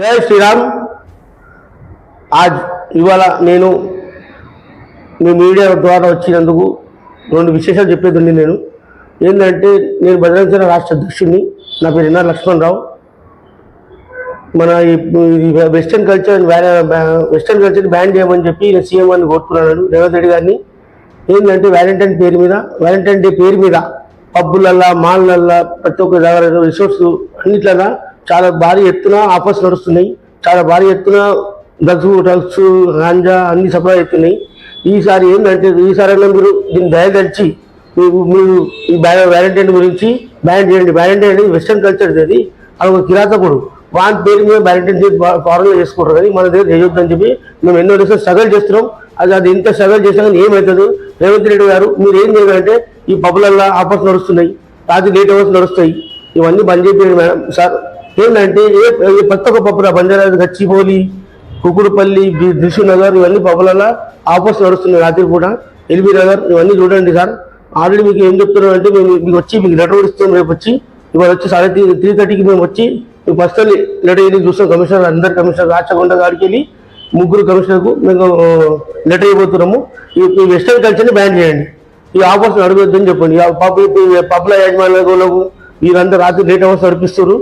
జై శ్రీరామ్. ఆజ్ ఇవాళ నేను మీ మీడియా ద్వారా వచ్చినందుకు రెండు విశేషాలు చెప్పేది నేను. ఏంటంటే నేను భద్రాచల రాష్ట్ర అధ్యక్షుడిని. నా పేరు ఎన్ఆర్ లక్ష్మణరావు. మన ఈ ఈ western culture western culture ban చేయమని చెప్పి నేను సీఎం అని కోరుతున్నాను. రేవంత్ రెడ్డి గారిని. ఏంటంటే వ్యాలంటైన్ పేరు మీద వ్యాలంటైన్ డే పేరు మీద పబ్బులల్లా మాల్లల్లా ప్రతి ఒక్క దగ్గర రిసోర్స్ అన్నిట్లన్నా చాలా భారీ ఎత్తున ఆఫర్స్ నడుస్తున్నాయి. చాలా భారీ ఎత్తున డ్రగ్స్ డ్రగ్స్ గాంజా అన్ని సప్లై అవుతున్నాయి. ఈసారి ఏంటంటే ఈసారైనా మీరు దీన్ని దయదలిచి మీరు మీరు ఈ వ్యాలంటైన్ గురించి బ్యాన్ చేయండి. వ్యాలంటైన్ అనేది వెస్టర్న్ కల్చర్ అది అది ఒక కిరాతకుడు. వాని పేరు మీద వ్యాలంటైన్ డే ఫారెన్లో చేసుకుంటారు. కానీ మన దగ్గర చేయొద్దని చెప్పి మేము ఎన్నో రోజులు స్ట్రగల్ చేస్తున్నాం. అది అది ఇంత స్ట్రగల్ చేసినా కానీ ఏమవుతుంది రేవంత్ రెడ్డి గారు మీరు ఏం చేయాలంటే ఈ పబ్బులల్లో ఆఫర్స్ నడుస్తున్నాయి. రాత్రి లేట్ అవర్స్ నడుస్తాయి. ఇవన్నీ బంద్ చేయండి మేడం. సార్ ఏంటంటే ఏ కొత్త ప్రతి ఒక్క పప్పుల బంజారాది గచ్చిపోలి కుకుడుపల్లి దిల్సు నగర్ ఇవన్నీ పప్పులలో ఆఫర్స్ నడుస్తున్నాయి రాత్రి పూట ఎల్బీ నగర్ ఇవన్నీ చూడండి సార్ ఆల్రెడీ మీకు ఏం చెప్తున్నాం అంటే మేము మీకు వచ్చి మీకు లెటర్ ఇస్తాం రేపు వచ్చి ఇవాళ వచ్చి సాడే త్రీ త్రీ థర్టీకి మేము వచ్చి మీకు ఫస్ట్ లెటర్ వెళ్ళి చూస్తాం కమిషనర్ అందరు కమిషనర్ రాచకొండ గారికి వెళ్ళి ముగ్గురు కమిషనర్కు మేము లెటర్ ఇవ్వబోతున్నాము ఈ వెస్టర్న్ కల్చర్ని బ్యాన్ చేయండి ఈ ఆఫర్స్ అడగొద్దని చెప్పండి ఆ పబ్ పబ్ల యాజమాన్యాలకు వీరందరూ రాత్రి లేట్ అవర్స్ నడిపిస్తారు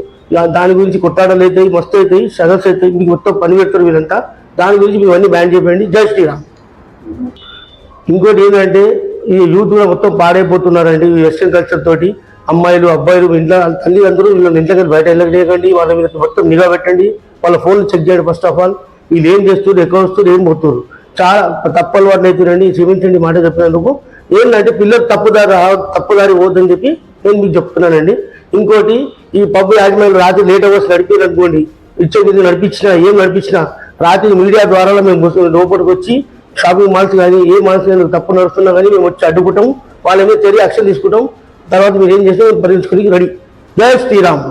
దాని గురించి కొట్టాడలు అవుతాయి మస్తు అవుతాయి సదస్సు అవుతాయి మీకు మొత్తం పని పెడతారు వీరంతా దాని గురించి మీకు అన్ని బ్యాన్ చేయండి. జై శ్రీరామ్. ఇంకోటి ఏంటంటే ఈ యూత్ కూడా మొత్తం పాడైపోతున్నారండి ఈ వెస్టర్న్ కల్చర్ తోటి. అమ్మాయిలు అబ్బాయిలు ఇంట్లో తల్లిదండ్రులు వీళ్ళని ఇంట్లో బయట వెళ్ళలేకండి వాళ్ళ మీద మొత్తం నిఘా పెట్టండి వాళ్ళ ఫోన్లు చెక్ చేయండి ఫస్ట్ ఆఫ్ ఆల్ వీళ్ళు ఏం చేస్తారు ఎక్కడ వస్తారు ఏం పోతున్నారు చాలా తప్పలు వాటిని అవుతారండి క్షమించండి మాట చెప్పినందుకు. ఏంటంటే పిల్లలు తప్పుదారి తప్పుదారి పోద్దని చెప్పి నేను మీకు చెప్తున్నానండి. ఇంకోటి ఈ పబ్ యాజమాన్యం రాత్రి లేట్ అవర్స్ నడిపారు అనుకోండి ఇచ్చే మీద నడిపించినా ఏం నడిపించినా రాత్రి మీడియా ద్వారా మేము లోపలికి వచ్చి షాపింగ్ మాల్స్ కానీ ఏ మాల్స్ కానీ తప్పు నడుస్తున్నా కానీ మేము వచ్చి అడ్డుకుంటాం. వాళ్ళ మీద తెలియ యాక్షన్ తీసుకుంటాం. తర్వాత మీరు ఏం చేస్తే పరిగణించుకుని రెడీ. జై శ్రీరామ్.